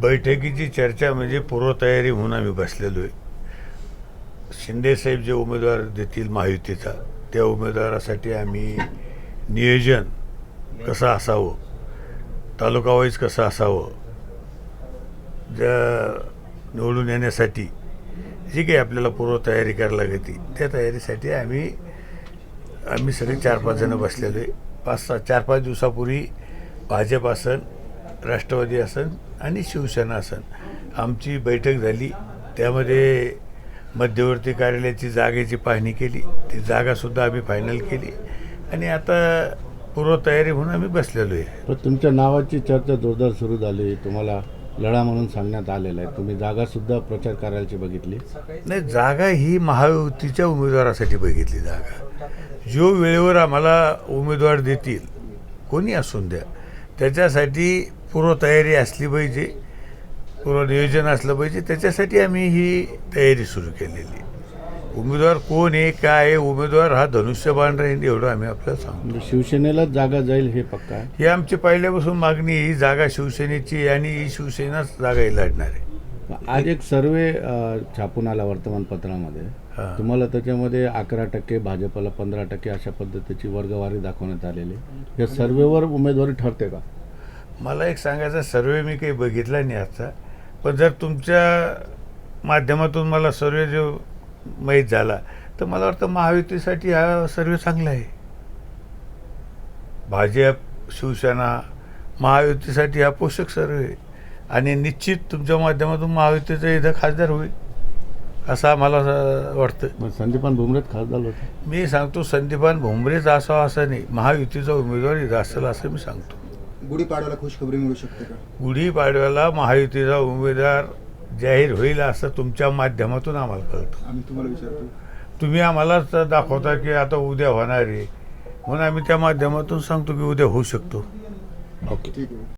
बैठकीची चर्चा म्हणजे पूर्वतयारी म्हणून आम्ही बसलेलो आहे. शिंदेसाहेब जे उमेदवार देतील महायुतीचा त्या उमेदवारासाठी आम्ही नियोजन कसं असावं तालुकावाईज कसं असावं ज्या निवडून येण्यासाठी जी काही आपल्याला पूर्वतयारी करायला लागते त्या तयारीसाठी आम्ही आम्ही सगळे चार पाच जणं बसलेलो आहे. पाच सहा चार पाच दिवसापूर्वी भाजप असेल राष्ट्रवादी असन आणि शिवसेना असन. आमची बैठक झाली. त्यामध्ये मध्यवर्ती कार्यालयाची जागेची पाहणी केली. ती जागासुद्धा आम्ही फायनल केली. आणि आता पूर्वतयारी म्हणून आम्ही बसलेलो आहे. तुमच्या नावाची चर्चा जोरदार सुरू झाली. तुम्हाला लढा म्हणून सांगण्यात आलेला आहे. तुम्ही जागा सुद्धा प्रचार कार्यालयाची बघितली? नाही जागा ही महायुतीच्या उमेदवारासाठी बघितली जागा. जो वेळेवर आम्हाला उमेदवार देतील कोणी असून द्या त्याच्यासाठी पूर्वतयारी असली पाहिजे पूर्वनियोजन असलं पाहिजे त्याच्यासाठी आम्ही ही तयारी सुरू केलेली उमेदवार कोण आहे काय आहे उमेदवार हा धनुष्यबाण राहील एवढं आम्ही आपल्याला सांगतो म्हणजे शिवसेनेलाच जागा जाईल हे पक्का आहे ही आमची पहिल्यापासून मागणी. ही जागा शिवसेनेची आणि ही शिवसेनाच जागा ही लढणार आहे आज एक सर्वे छापून आला वर्तमानपत्रामध्ये. तुम्हाला त्याच्यामध्ये अकरा टक्के भाजपला पंधरा टक्के अशा पद्धतीची वर्गवारी दाखवण्यात आलेली आहे. या सर्वेवर उमेदवारी ठरते का मला एक सांगायचा सर्वे मी काही बघितला नाही आजचा पण जर तुमच्या माध्यमातून मला सर्वे जो माहीत झाला तर मला वाटतं महायुतीसाठी हा सर्वे चांगला आहे. भाजप शिवसेना महायुतीसाठी हा पोषक सर्वे आहे. आणि निश्चित तुमच्या माध्यमातून महायुतीचा इथं खासदार होईल असं आम्हाला असं वाटतं. संदीपान भुमरेत खासदार होते. मी सांगतो संदीपान भुमरेच असावा असं नाही. महायुतीचा उमेदवार इथं असेल असं मी सांगतो. गुढीपाडव्याला खुशखबरी मिळू शकते का? गुढीपाडव्याला महायुतीचा उमेदवार जाहीर होईल असं तुमच्या माध्यमातून आम्हाला कळतं. आम्ही तुम्हाला विचारतो. तुम्ही आम्हालाच दाखवता की आता उद्या होणार आहे. म्हणून आम्ही त्या माध्यमातून सांगतो की उद्या होऊ शकतो. ओके ठीक आहे.